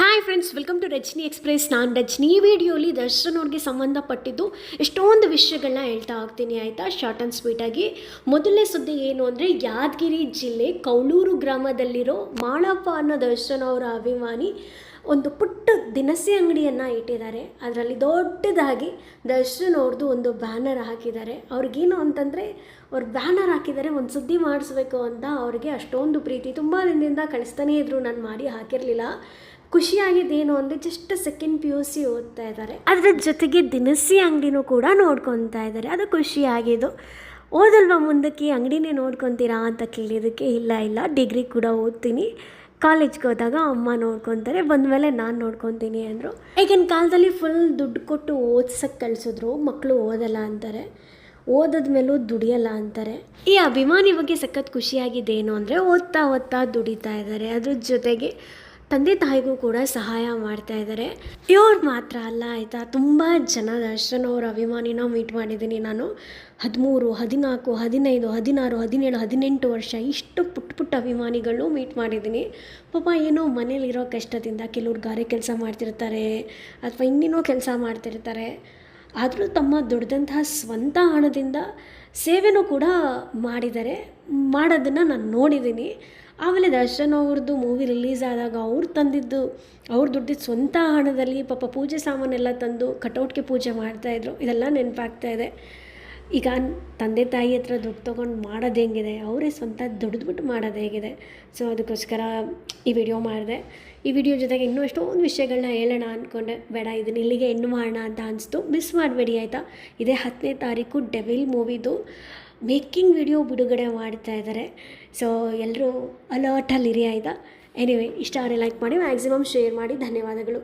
Hi friends welcome to Rajani express ನಾನು ರಜನಿ. ಈ ವಿಡಿಯೋಲಿ ದರ್ಶನ್ ಅವ್ರಿಗೆ ಸಂಬಂಧಪಟ್ಟಿದ್ದು ಎಷ್ಟೊಂದು ವಿಷಯಗಳನ್ನ ಹೇಳ್ತಾ ಹೋಗ್ತೀನಿ, ಆಯಿತಾ? ಶಾರ್ಟ್ ಆ್ಯಂಡ್ ಸ್ವೀಟಾಗಿ ಮೊದಲನೇ ಸುದ್ದಿ ಏನು ಅಂದರೆ, ಯಾದಗಿರಿ ಜಿಲ್ಲೆ ಕೌಳೂರು ಗ್ರಾಮದಲ್ಲಿರೋ ಮಾಳಪ್ಪ ಅನ್ನೋ ದರ್ಶನ್ ಅವರ ಅಭಿಮಾನಿ ಒಂದು ಪುಟ್ಟ ದಿನಸಿ ಅಂಗಡಿಯನ್ನು ಇಟ್ಟಿದ್ದಾರೆ. ಅದರಲ್ಲಿ ದೊಡ್ಡದಾಗಿ ದರ್ಶನ್ ಅವ್ರದ್ದು ಒಂದು ಬ್ಯಾನರ್ ಹಾಕಿದ್ದಾರೆ. ಅವ್ರಿಗೇನು ಅಂತಂದರೆ, ಅವ್ರು ಬ್ಯಾನರ್ ಹಾಕಿದ್ದಾರೆ, ಒಂದು ಸುದ್ದಿ ಮಾಡಿಸ್ಬೇಕು ಅಂತ ಅವ್ರಿಗೆ ಅಷ್ಟೊಂದು ಪ್ರೀತಿ. ತುಂಬ ದಿನದಿಂದ ಕಳಿಸ್ತಾನೇ ಇದ್ರು, ನಾನು ಮಾಡಿ ಹಾಕಿರಲಿಲ್ಲ. ಖುಷಿಯಾಗಿದ್ದೇನು ಅಂದರೆ just second P U C ಓದ್ತಾ ಇದ್ದಾರೆ. ಅದರ ಜೊತೆಗೆ ದಿನಸಿ ಅಂಗಡಿನೂ ಕೂಡ ನೋಡ್ಕೊತಾ ಇದ್ದಾರೆ. ಅದು ಖುಷಿಯಾಗಿದ್ದು. ಓದಲ್ವಾ ಮುಂದಕ್ಕೆ? ಅಂಗಡಿನೇ ನೋಡ್ಕೊತೀರಾ ಅಂತ ಕೇಳಿದ್ದಕ್ಕೆ ಇಲ್ಲ ಇಲ್ಲ. ಡಿಗ್ರಿ ಕೂಡ ಓದ್ತೀನಿ. ಕಾಲೇಜ್ಗೆ ಹೋದಾಗ ಅಮ್ಮ ನೋಡ್ಕೊತಾರೆ. ಬಂದಮೇಲೆ ನಾನು ನೋಡ್ಕೊತೀನಿ ಅಂದರು. ಈಗಿನ ಕಾಲದಲ್ಲಿ ಫುಲ್ ದುಡ್ಡು ಕೊಟ್ಟು ಓದ್ಸಕ್ಕೆ ಕಳಿಸಿದ್ರು. ಮಕ್ಕಳು ಓದಲ್ಲ ಅಂತಾರೆ. ಓದದ ಮೇಲೂ ದುಡಿಯಲ್ಲ ಅಂತಾರೆ. ಈ ಅಭಿಮಾನಿ ಬಗ್ಗೆ ಸಖತ್ ಖುಷಿಯಾಗಿದ್ದೇನು ಅಂದರೆ ಓದ್ತಾ ಓದ್ತಾ ದುಡಿತಾ ಇದ್ದಾರೆ. ಅದ್ರ ಜೊತೆಗೆ ತಂದೆ ತಾಯಿಗೂ ಕೂಡ ಸಹಾಯ ಮಾಡ್ತಾ ಇದ್ದಾರೆ. ಇವ್ರು ಮಾತ್ರ ಅಲ್ಲ, ಆಯಿತಾ? ತುಂಬ ಜನ ದರ್ಶನವ್ರ ಅಭಿಮಾನಿನ ಮೀಟ್ ಮಾಡಿದ್ದೀನಿ ನಾನು. ಹದಿಮೂರು, ಹದಿನಾಲ್ಕು, ಹದಿನೈದು, ಹದಿನಾರು, ಹದಿನೇಳು, ಹದಿನೆಂಟು ವರ್ಷ ಇಷ್ಟು ಪುಟ್ಟ ಪುಟ್ಟ ಅಭಿಮಾನಿಗಳು ಮೀಟ್ ಮಾಡಿದ್ದೀನಿ. ಪಾಪ ಏನೋ ಮನೇಲಿರೋ ಕಷ್ಟದಿಂದ ಕೆಲವ್ರು ಗಾರೆ ಕೆಲಸ ಮಾಡ್ತಿರ್ತಾರೆ ಅಥವಾ ಇನ್ನೇನೋ ಕೆಲಸ ಮಾಡ್ತಿರ್ತಾರೆ. ಆದರೂ ತಮ್ಮ ದುಡ್ದಂತಹ ಸ್ವಂತ ಹಣದಿಂದ ಸೇವೆನೂ ಕೂಡ ಮಾಡಿದ್ದಾರೆ ಮಾಡೋದನ್ನು ನಾನು ನೋಡಿದ್ದೀನಿ. ಆಮೇಲೆ ದರ್ಶನ್ ಅವ್ರದ್ದು ಮೂವಿ ರಿಲೀಸ್ ಆದಾಗ ಅವ್ರು ತಂದಿದ್ದು, ಅವ್ರು ದುಡ್ಡಿದ್ದು ಸ್ವಂತ ಹಣದಲ್ಲಿ ಪಾಪ ಪೂಜೆ ಸಾಮಾನೆಲ್ಲ ತಂದು ಕಟೌಟ್ಗೆ ಪೂಜೆ ಮಾಡ್ತಾಯಿದ್ರು ಇದೆಲ್ಲ ನೆನಪಾಗ್ತಾ ಇದೆ. ಈಗ ತಂದೆ ತಾಯಿ ಹತ್ರ ದುಡ್ಡು ತೊಗೊಂಡು ಮಾಡೋದು ಹೆಂಗಿದೆ? ಅವರೇ ಸ್ವಂತ ದುಡಿದ್ಬಿಟ್ಟು ಮಾಡೋದು ಹೇಗಿದೆ? ಸೊ ಅದಕ್ಕೋಸ್ಕರ ಈ ವಿಡಿಯೋ ಮಾಡಿದೆ. ಈ ವಿಡಿಯೋ ಜೊತೆಗೆ ಇನ್ನೂ ಎಷ್ಟೊಂದು ವಿಷಯಗಳನ್ನ ಹೇಳೋಣ ಅಂದ್ಕೊಂಡೆ ಬೇಡ, ಇದನ್ನ ಇಲ್ಲಿಗೆ ಹೆಣ್ಣು ಮಾಡೋಣ ಅಂತ ಅನಿಸ್ತು. ಮಿಸ್ ಮಾಡಬೇಡಿ, ಆಯಿತಾ? ಇದೇ ಹತ್ತನೇ ತಾರೀಕು ಡೆವಿಲ್ ಮೂವಿದು ಮೇಕಿಂಗ್ ವಿಡಿಯೋ ಬಿಡುಗಡೆ ಮಾಡ್ತಾ ಇದ್ದಾರೆ. ಸೊ ಎಲ್ಲರೂ ಅಲರ್ಟಲ್ಲಿರಿ ಆಯಿತಾ? ಎನಿವೆ ಇಷ್ಟ ಆದರೆ ಲೈಕ್ ಮಾಡಿ ಮ್ಯಾಕ್ಸಿಮಮ್ ಶೇರ್ ಮಾಡಿ. ಧನ್ಯವಾದಗಳು.